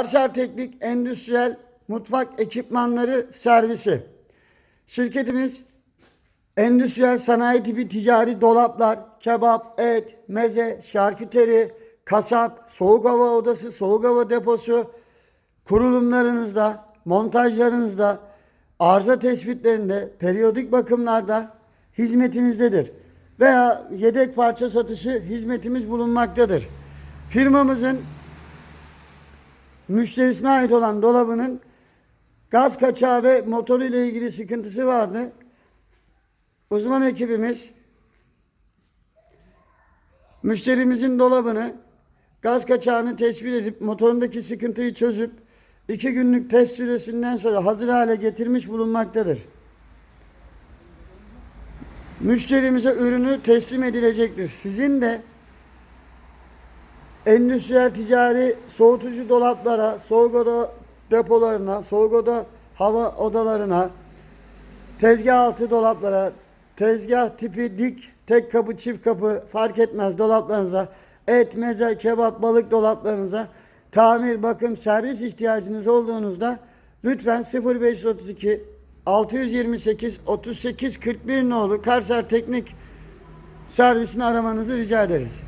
Arşar Teknik Endüstriyel Mutfak Ekipmanları Servisi. Şirketimiz endüstriyel sanayi tipi ticari dolaplar, kebap, et, meze, şarküteri, kasap, soğuk hava odası, soğuk hava deposu, kurulumlarınızda, montajlarınızda, arıza tespitlerinde, periyodik bakımlarda hizmetinizdedir. Veya yedek parça satışı hizmetimiz bulunmaktadır. Firmamızın müşterisine ait olan dolabının gaz kaçağı ve motoru ile ilgili sıkıntısı vardı. Uzman ekibimiz müşterimizin dolabını gaz kaçağını tespit edip motorundaki sıkıntıyı çözüp iki günlük test süresinden sonra hazır hale getirmiş bulunmaktadır. Müşterimize ürünü teslim edilecektir. Sizin de endüstriyel ticari soğutucu dolaplara, soğuk oda depolarına, soğuk oda hava odalarına, tezgah altı dolaplara, tezgah tipi dik, tek kapı, çift kapı fark etmez dolaplarınıza, et, meze, kebap, balık dolaplarınıza tamir, bakım, servis ihtiyacınız olduğunuzda lütfen 0532 628 38 41 nolu Karsar Teknik servisini aramanızı rica ederiz.